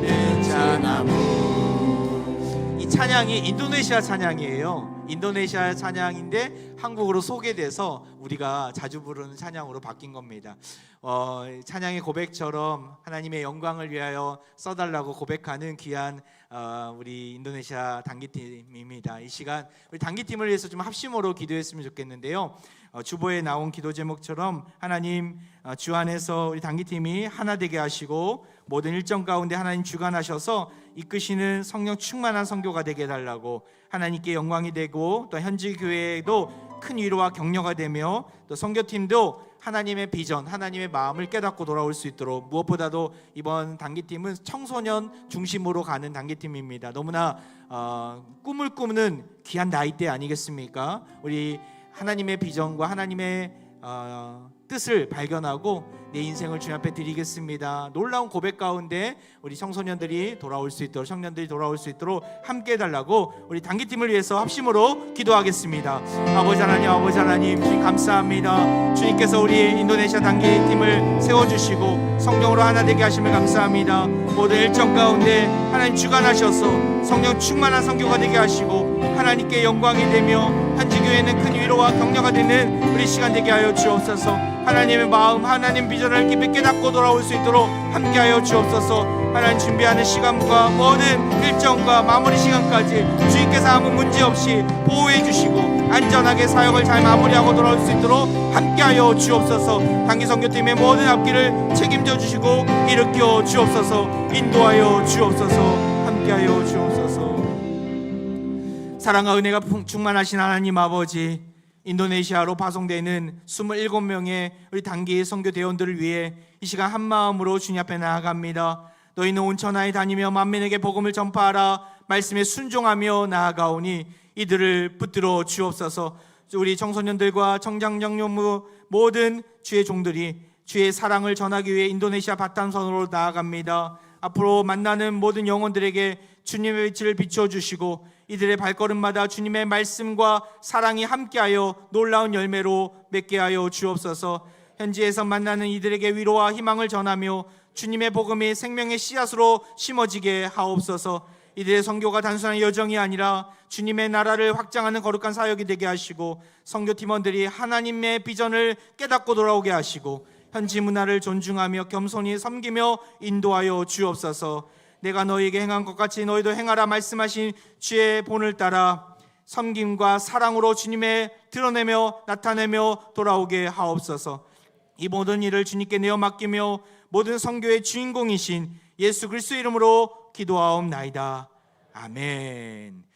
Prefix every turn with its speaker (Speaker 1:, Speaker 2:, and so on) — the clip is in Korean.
Speaker 1: 르자나무. 이 찬양이 인도네시아 찬양이에요. 인도네시아 찬양인데 한국으로 소개돼서 우리가 자주 부르는 찬양으로 바뀐 겁니다. 어, 찬양의 고백처럼 하나님의 영광을 위하여 써달라고 고백하는 귀한 어, 우리 인도네시아 단기팀입니다. 이 시간 우리 단기팀을 위해서 좀 합심으로 기도했으면 좋겠는데요. 어, 주보에 나온 기도 제목처럼 하나님 어, 주 안에서 우리 단기팀이 하나 되게 하시고 모든 일정 가운데 하나님 주관하셔서 이끄시는 성령 충만한 성교가 되게 해달라고 하나님께 영광이 되고 또 현지 교회에도 큰 위로와 격려가 되며 또 성교팀도 하나님의 비전, 하나님의 마음을 깨닫고 돌아올 수 있도록 무엇보다도 이번 단기팀은 청소년 중심으로 가는 단기팀입니다. 너무나 어, 꿈을 꾸는 귀한 나이대 아니겠습니까? 우리 하나님의 비전과 하나님의 어, 뜻을 발견하고 내 인생을 주님 앞에 드리겠습니다. 놀라운 고백 가운데 우리 청소년들이 돌아올 수 있도록 청년들이 돌아올 수 있도록 함께 해달라고 우리 단기팀을 위해서 합심으로 기도하겠습니다. 아버지 하나님, 아버지 하나님, 주님 감사합니다. 주님께서 우리 인도네시아 단기팀을 세워주시고 성령으로 하나 되게 하심을 감사합니다. 모든 일정 가운데 하나님 주관하셔서 성령 충만한 성교가 되게 하시고 하나님께 영광이 되며 현지 교회는 큰 위로와 격려가 되는 우리 시간 되게 하여 주옵소서. 하나님의 마음, 하나님 비전을 깊이 깨닫고 돌아올 수 있도록 함께하여 주옵소서. 하나님 준비하는 시간과 모든 일정과 마무리 시간까지 주님께서 아무 문제 없이 보호해 주시고 안전하게 사역을 잘 마무리하고 돌아올 수 있도록 함께하여 주옵소서. 단기 선교팀의 모든 앞길을 책임져 주시고 일으켜 주옵소서. 인도하여 주옵소서. 함께하여 주옵소서. 사랑과 은혜가 풍- 충만하신 하나님 아버지 인도네시아로 파송되는 27명의 우리 단기 선교 대원들을 위해 이 시간 한 마음으로 주님 앞에 나아갑니다. 너희는 온 천하에 다니며 만민에게 복음을 전파하라 말씀에 순종하며 나아가오니 이들을 붙들어 주옵소서. 우리 청소년들과 청장장년무 모든 주의 종들이 주의 사랑을 전하기 위해 인도네시아 바탄선으로 나아갑니다. 앞으로 만나는 모든 영혼들에게 주님의 빛을 비춰 주시고 이들의 발걸음마다 주님의 말씀과 사랑이 함께하여 놀라운 열매로 맺게 하여 주옵소서. 현지에서 만나는 이들에게 위로와 희망을 전하며 주님의 복음이 생명의 씨앗으로 심어지게 하옵소서. 이들의 선교가 단순한 여정이 아니라 주님의 나라를 확장하는 거룩한 사역이 되게 하시고 선교 팀원들이 하나님의 비전을 깨닫고 돌아오게 하시고 현지 문화를 존중하며 겸손히 섬기며 인도하여 주옵소서. 내가 너희에게 행한 것 같이 너희도 행하라 말씀하신 주의 본을 따라 섬김과 사랑으로 주님의 드러내며 나타내며 돌아오게 하옵소서. 이 모든 일을 주님께 내어 맡기며 모든 성교의 주인공이신 예수 그리스도 이름으로 기도하옵나이다. 아멘.